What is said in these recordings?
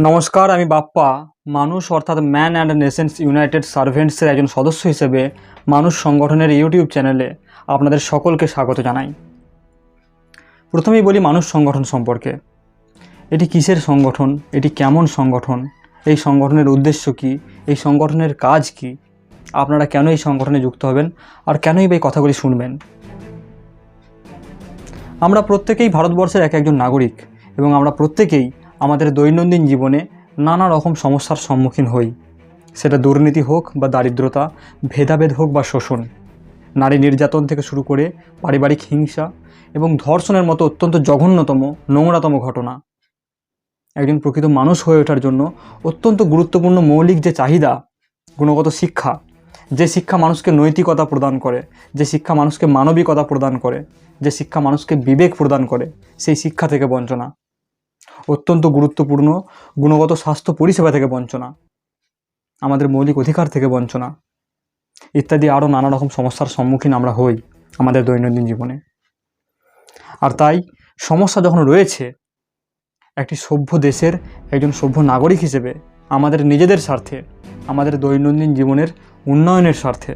নমস্কার, আমি বাপ্পা। মানুষ অর্থাৎ ম্যান অ্যান্ড নেশনস ইউনাইটেড সার্ভেন্টসের একজন সদস্য হিসেবে মানুষ সংগঠনের ইউটিউব চ্যানেলে আপনাদের সকলকে স্বাগত জানাই। প্রথমেই বলি মানুষ সংগঠন সম্পর্কে। এটি কিসের সংগঠন? এটি কেমন সংগঠন? এই সংগঠনের উদ্দেশ্য কী? এই সংগঠনের কাজ কী? আপনারা কেন এই সংগঠনে যুক্ত হবেন? আর কেনই বা এই কথাগুলি শুনবেন? আমরা প্রত্যেকেই ভারতবর্ষের এক একজন নাগরিক এবং আমরা প্রত্যেকেই আমাদের দৈনন্দিন জীবনে নানা রকম সমস্যার সম্মুখীন হই। সেটা দুর্নীতি হোক বা দারিদ্রতা, ভেদাভেদ হোক বা শোষণ। নারী নির্যাতন থেকে শুরু করে পারিবারিক হিংসা এবং ধর্ষণের মতো অত্যন্ত জঘন্যতম, নোংরাতম ঘটনা। একজন প্রকৃত মানুষ হয়ে ওঠার জন্য অত্যন্ত গুরুত্বপূর্ণ মৌলিক যে চাহিদা, গুণগত শিক্ষা, যে শিক্ষা মানুষকে নৈতিকতা প্রদান করে, যে শিক্ষা মানুষকে মানবিকতা প্রদান করে, যে শিক্ষা মানুষকে বিবেক প্রদান করে, সেই শিক্ষা থেকে বঞ্চনা। অত্যন্ত গুরুত্বপূর্ণ, গুণগত স্বাস্থ্য পরিষেবা থেকে বঞ্চনা, আমাদের মৌলিক অধিকার থেকে বঞ্চনা, ইত্যাদি আরও নানা রকম সমস্যার সম্মুখীন আমরা হই আমাদের দৈনন্দিন জীবনে। আর তাই সমস্যা যখন রয়েছে, একটি সভ্য দেশের একজন সভ্য নাগরিক হিসেবে আমাদের নিজেদের স্বার্থে, আমাদের দৈনন্দিন জীবনের উন্নয়নের স্বার্থে,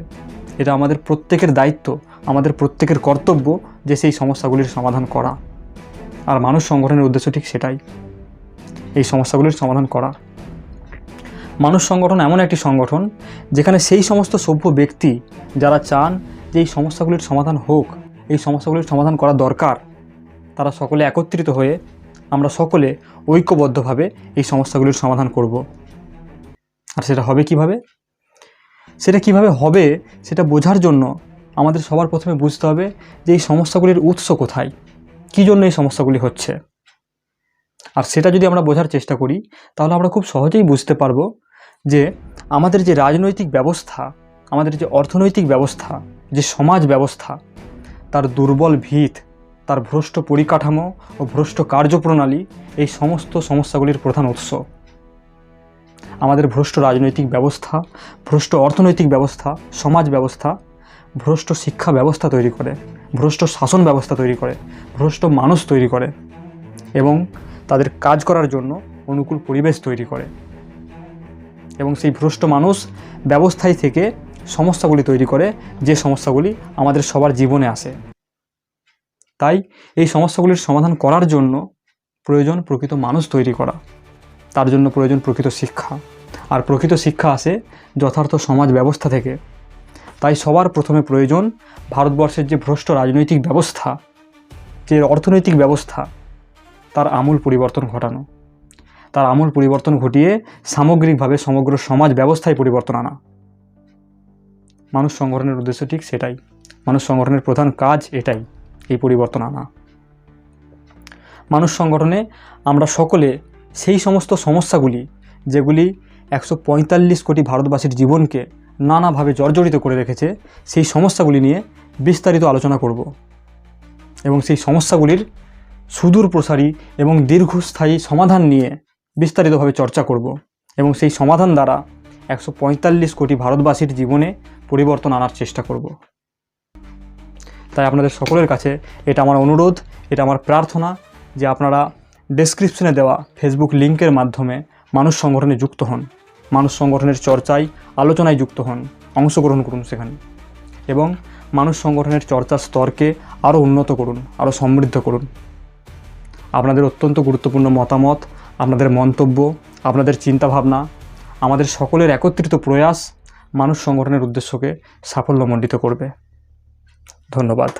এটা আমাদের প্রত্যেকের দায়িত্ব, আমাদের প্রত্যেকের কর্তব্য যে সেই সমস্যাগুলির সমাধান করা। আর মানুষ সংগঠনের উদ্দেশ্য ঠিক সেটাই। এই সমস্যাগুলির সমাধান করা। মানুষ সংগঠন এমন একটি সংগঠন, যেখানে সেই সমস্ত সভ্য ব্যক্তি যারা চান যে এই সমস্যাগুলির সমাধান হোক, এই সমস্যাগুলির সমাধান করা দরকার, তারা সকলে একত্রিত হয়ে আমরা সকলে ঐক্যবদ্ধভাবে এই সমস্যাগুলির সমাধান করব। আর সেটা হবে কীভাবে? সেটা কীভাবে হবে সেটা বোঝার জন্য আমাদের সবার প্রথমে বুঝতে হবে যে এই সমস্যাগুলির উৎস কোথায়, কী জন্য এই সমস্যাগুলি হচ্ছে। আর সেটা যদি আমরা বোঝার চেষ্টা করি, তাহলে আমরা খুব সহজেই বুঝতে পারব যে আমাদের যে রাজনৈতিক ব্যবস্থা, আমাদের যে অর্থনৈতিক ব্যবস্থা, যে সমাজ ব্যবস্থা, তার দুর্বল ভিত, তার ভ্রষ্ট পরিকাঠামো ও ভ্রষ্ট কার্যপ্রণালী এই সমস্ত সমস্যাগুলির প্রধান উৎস। আমাদের ভ্রষ্ট রাজনৈতিক ব্যবস্থা, ভ্রষ্ট অর্থনৈতিক ব্যবস্থা, সমাজ ব্যবস্থা, ভ্রষ্ট শিক্ষা ব্যবস্থা তৈরি করে, ভ্রষ্ট শাসন ব্যবস্থা তৈরি করে, ভ্রষ্ট মানুষ তৈরি করে এবং তাদের কাজ করার জন্য অনুকূল পরিবেশ তৈরি করে। এবং সেই ভ্রষ্ট মানুষ ব্যবস্থায় থেকে সমস্যাগুলি তৈরি করে, যে সমস্যাগুলি আমাদের সবার জীবনে আসে। তাই এই সমস্যাগুলির সমাধান করার জন্য প্রয়োজন প্রকৃত মানুষ তৈরি করা। তার জন্য প্রয়োজন প্রকৃত শিক্ষা। আর প্রকৃত শিক্ষা আসে যথার্থ সমাজ ব্যবস্থা থেকে। তাই সবার প্রথমে প্রয়োজন ভারতবর্ষের যে ভ্রষ্ট রাজনৈতিক ব্যবস্থা, যে অর্থনৈতিক ব্যবস্থা তার আমূল পরিবর্তন ঘটানো। তার আমূল পরিবর্তন ঘটিয়ে সামগ্রিকভাবে সমগ্র সমাজ ব্যবস্থায় পরিবর্তন আনা। মানুষ সংগঠনের উদ্দেশ্য ঠিক সেটাই। মানুষ সংগঠনের প্রধান কাজ এটাই, এই পরিবর্তন আনা। মানুষ সংগঠনে আমরা সকলে সেই সমস্ত সমস্যাগুলি, যেগুলি একশো পঁয়তাল্লিশ কোটি ভারতবাসীর জীবনকে নানাভাবে জর্জরিত করে রেখেছে, সেই সমস্যাগুলি নিয়ে বিস্তারিত আলোচনা করব। এবং সেই সমস্যাগুলির সুদূর প্রসারী এবং দীর্ঘস্থায়ী সমাধান নিয়ে বিস্তারিতভাবে চর্চা করব এবং সেই সমাধান দ্বারা একশো পঁয়তাল্লিশ কোটি ভারতবাসীর জীবনে পরিবর্তন আনার চেষ্টা করব। তাই আপনাদের সকলের কাছে এটা আমার অনুরোধ, এটা আমার প্রার্থনা যে আপনারা ডেসক্রিপশনে দেওয়া ফেসবুক লিঙ্কের মাধ্যমে মানুষ সংগঠনে যুক্ত হন, মানুষ সংগঠনের চর্চায়, আলোচনায় যুক্ত হন, অংশগ্রহণ করুন সেখানে এবং মানুষ সংগঠনের চর্চার স্তরকে আরও উন্নত করুন, আরও সমৃদ্ধ করুন। আপনাদের অত্যন্ত গুরুত্বপূর্ণ মতামত, আপনাদের মন্তব্য, আপনাদের চিন্তাভাবনা, আমাদের সকলের একত্রিত প্রয়াস মানুষ সংগঠনের উদ্দেশ্যকে সাফল্যমণ্ডিত করবে। ধন্যবাদ।